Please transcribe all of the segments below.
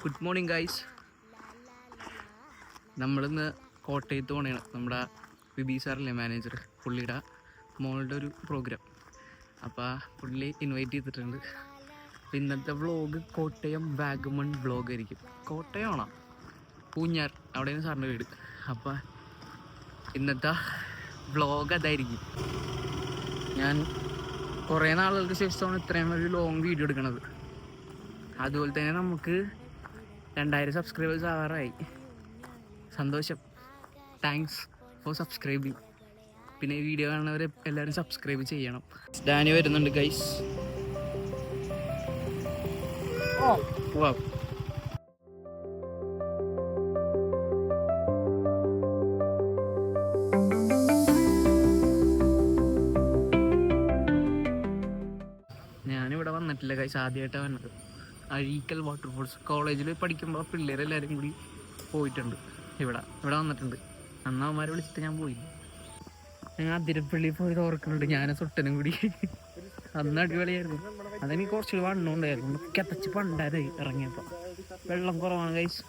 Good morning guys നമ്മളിന്ന് കോട്ടയത്ത് പോണേണ്. നമ്മുടെ ബിബി സാറല്ലേ മാനേജർ പുള്ളിയുടെ മോളുടെ ഒരു പ്രോഗ്രാം അപ്പോൾ പുള്ളി ഇൻവൈറ്റ് ചെയ്തിട്ടുണ്ട്. അപ്പോൾ ഇന്നത്തെ വ്ളോഗ് കോട്ടയം വാഗമൺ വ്ളോഗ് ആയിരിക്കും. കോട്ടയമാണോ പൂഞ്ഞാർ. അവിടെയാണ് സാറിന്റെ വീട്. അപ്പോൾ ഇന്നത്തെ വ്ളോഗ് അതായിരിക്കും. ഞാൻ കുറേ നാളുകൾക്ക് ശേഷമാണ് ഇത്രയും ഒരു ലോങ് വീഡിയോ എടുക്കണത്. അതുപോലെ തന്നെ നമുക്ക് രണ്ടായിരം സബ്സ്ക്രൈബേഴ്സ് ആവാറായി. സന്തോഷം. താങ്ക്സ് ഫോർ സബ്സ്ക്രൈബിങ് പിന്നെ ഈ വീഡിയോ കാണുന്നവർ എല്ലാവരും സബ്സ്ക്രൈബ് ചെയ്യണം. ഡാനി വരുന്നുണ്ട് ഗൈസ് വാ ഞാനിവിടെ വന്നിട്ടില്ല ഗൈസ് ആദ്യമായിട്ടാണ് വന്നത്. അഴീക്കൽ വാട്ടർഫോൾസ് കോളേജിൽ പഠിക്കുമ്പോൾ പിള്ളേരെല്ലാവരും കൂടി പോയിട്ടുണ്ട്. ഇവിടെ ഇവിടെ വന്നിട്ടുണ്ട്. അന്ന് അവന്മാരെ വിളിച്ചിട്ട് ഞാൻ പോയി. ഞാൻ അതിരപ്പള്ളി പോയത് ഓർക്കുന്നുണ്ട്. ഞാനും സുട്ടനും കൂടി. അന്ന് അടിപൊളിയായിരുന്നു. അതെനിക്ക് കുറച്ച് വണ്ണുണ്ടായിരുന്നു കിതച്ച് പണ്ടായി ഇറങ്ങിയപ്പോൾ വെള്ളം കുറവാണ് കൈസ്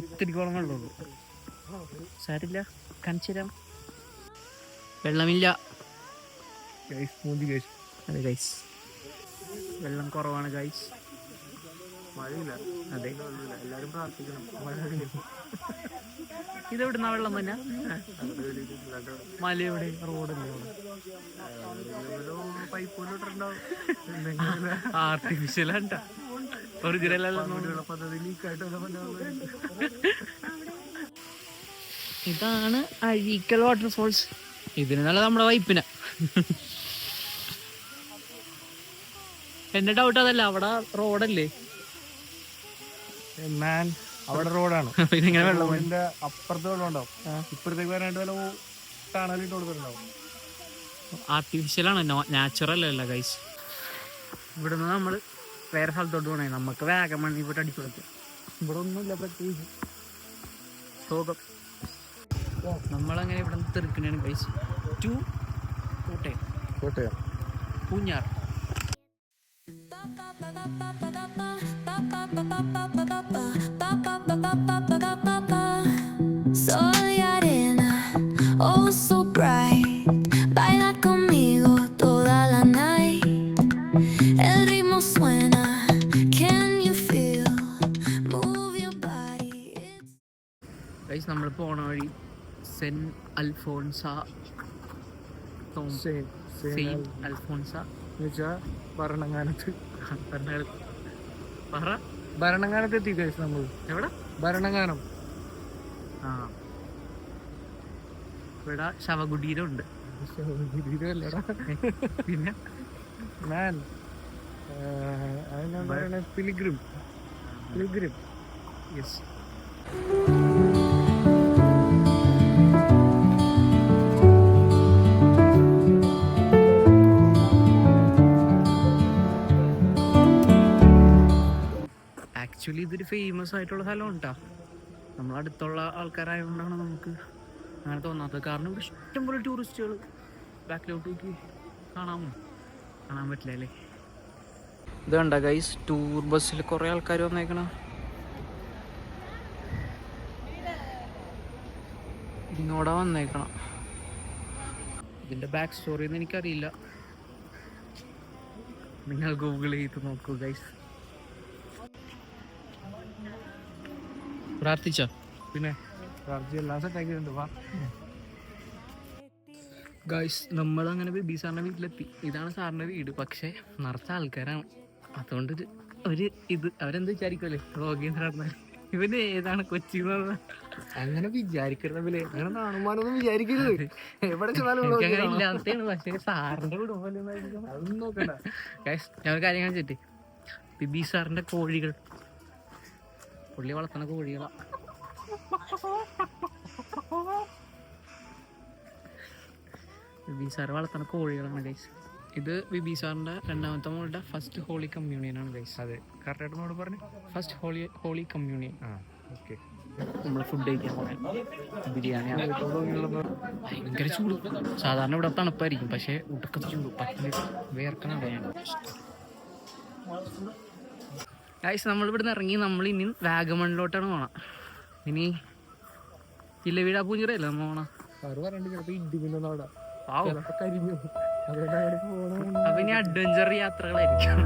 ഇത്തിരി കുളം വെള്ളമുള്ളൂ സാരില്ല കാണിച്ചു തരാം വെള്ളമില്ല അതെ ഗൈസ് വെള്ളം കുറവാണ് ഗൈസ് മഴയില്ല. അതെ. എല്ലാരും പ്രാർത്ഥിക്കണം. മഴ ഇത് വെള്ളം തന്നെ മലയുടെ ആർട്ടിഫിഷ്യൽ ആണ്ട. ഒറിജിനൽ ഇതാണ് അഴീക്കൽ വാട്ടർഫോൾസ് ഇതിന് നല്ല നമ്മുടെ വൈപ്പിന. എന്റെ ഡൗട്ട് അതല്ല അവിടെ റോഡല്ലേ മാൻ അവിടെ റോഡാണ്. ഇതിങ്ങനെ വെള്ളം. റോഡിന്റെ അപ്പുറത്ത് വെള്ളം ഉണ്ടാവും. ഇപ്പുറത്തേക്ക് വരാനായിട്ട് വല്ല കാണലിട്ട് കൊടുത്തിട്ടുണ്ടാവും. ആർട്ടിഫിഷ്യൽ ആണ്. നാച്ചുറൽ അല്ല ഗൈസ് ഇവിടുന്ന് നമ്മൾ വേറെ സ്ഥലത്തോട്ട് പോണേ. നമുക്ക് വേഗം മണ്ണി പോയിട്ട് അടിച്ചു കൊടുക്കും ഇവിടെ ഒന്നുമില്ല പ്രത്യേകിച്ച്. ശോകം നമ്മളങ്ങനെ ഇവിടെ നിന്ന് തെറുക്കണേണ് guys to Kottayam. Kottayam. Poonjar. Soy arena, oh so bright. Baila conmigo toda la night. El ritmo suena, can you feel? Move your body. Guys നമ്മൾ പോണ വഴി സെൻ അൽഫോൺസ സെയിന്റ് അൽഫോൺസ എന്നുവെച്ചാ ഭരണങ്ങാനത്ത് പറഞ്ഞാൽ പറ ഭരണങ്ങാനത്ത് എത്തി കഴിച്ചു നമ്മൾ. എവിടെ? ഭരണങ്ങാനം ആ. ഇവിടെ ശവകുടീരം ഉണ്ട് പിന്നെ? മാൻ അതിനെന്താ പറയണേ പിലിഗ്രിം. പിലിഗ്രിം. യെസ് ഇതൊരു ഫേമസ് ആയിട്ടുള്ള സ്ഥലം കേട്ടോ നമ്മളടുത്തുള്ള ആൾക്കാരായതുകൊണ്ടാണ് നമുക്ക് അങ്ങനെ തോന്നാത്തത്. കാരണം ഇവിടെ ഇഷ്ടംപോലെ ടൂറിസ്റ്റുകൾ ബാക്കിലോട്ട് നോക്കി കാണാമോ കാണാൻ പറ്റില്ല അല്ലേ? ഇത് കണ്ട ഗൈസ് ടൂർ ബസ്സിൽ കുറേ ആൾക്കാർ വന്നേക്കണ. ഇങ്ങോടെ വന്നേക്കണം. ഇതിന്റെ ബാക്ക് സ്റ്റോറി ഒന്നും എനിക്കറിയില്ല. നിങ്ങൾ ഗൂഗിൾ ചെയ്ത് നോക്കൂ ഗൈസ് പ്രാർത്ഥിച്ച? പിന്നെ ഗായ്സ് നമ്മളങ്ങനെ സെറ്റ് സാറിന്റെ വീട്ടിലെത്തി. ഇതാണ് സാറിന്റെ വീട്. പക്ഷേ നിറച്ച ആൾക്കാരാണ്. അതുകൊണ്ട് ഒരു ഇത് അവരെന്ത് വിചാരിക്കുമല്ലേ വ്ളോഗിൽ നടന്നാൽ ഇവന് ഏതാണ് കൊച്ചി അങ്ങനെ വിചാരിക്കരുത് ബിലെ അങ്ങനെ നാണുമാനൊന്നും വിചാരിക്കരുത്. എവിടെ. ഇല്ലാത്തതാണ്. പക്ഷേ സാറിന്റെ കുടുംബം ഞാൻ ഒരു കാര്യം കാണിച്ചിട്ട്? ബിബി സാറിന്റെ കോഴികൾ പുള്ളി വളർത്തുന്ന കോഴികളാ. ബിബി സാർ വളർത്തുന്ന കോഴികളാണ് ഗൈസ് ഇത് ബിബി സാറിന്റെ രണ്ടാമത്തെ മോളുടെ ഫസ്റ്റ് ഹോളി കമ്മ്യൂണിയൻ ആണ് ഗൈസ് അതെ. കറക്റ്റായിട്ട് മോൾ പറഞ്ഞു? ഫസ്റ്റ് ഹോളി ഹോളി കമ്മ്യൂണിയൻ ആ ഓക്കെ നമ്മൾ ഫുഡ് കഴിക്കാൻ പോകാൻ ബിരിയാണി ഭയങ്കര ചൂട്. സാധാരണ ഇവിടെ തണുപ്പായിരിക്കും പക്ഷേ ഉടക്കത്തെ ചൂട്. പറ്റില്ല വേർക്കണം ഞാൻ ഗൈസ് നമ്മൾ ഇവിടുന്ന് ഇറങ്ങി നമ്മൾ ഇനി വാഗമണിലോട്ടാണ് പോണം. ഇനി ഇല്ല വീടാ പൂഞ്ചിറയല്ലേ നമ്മൾ പോണം? അപ്പൊ ഇനി അഡ്വഞ്ചർ യാത്രകളായിരിക്കും.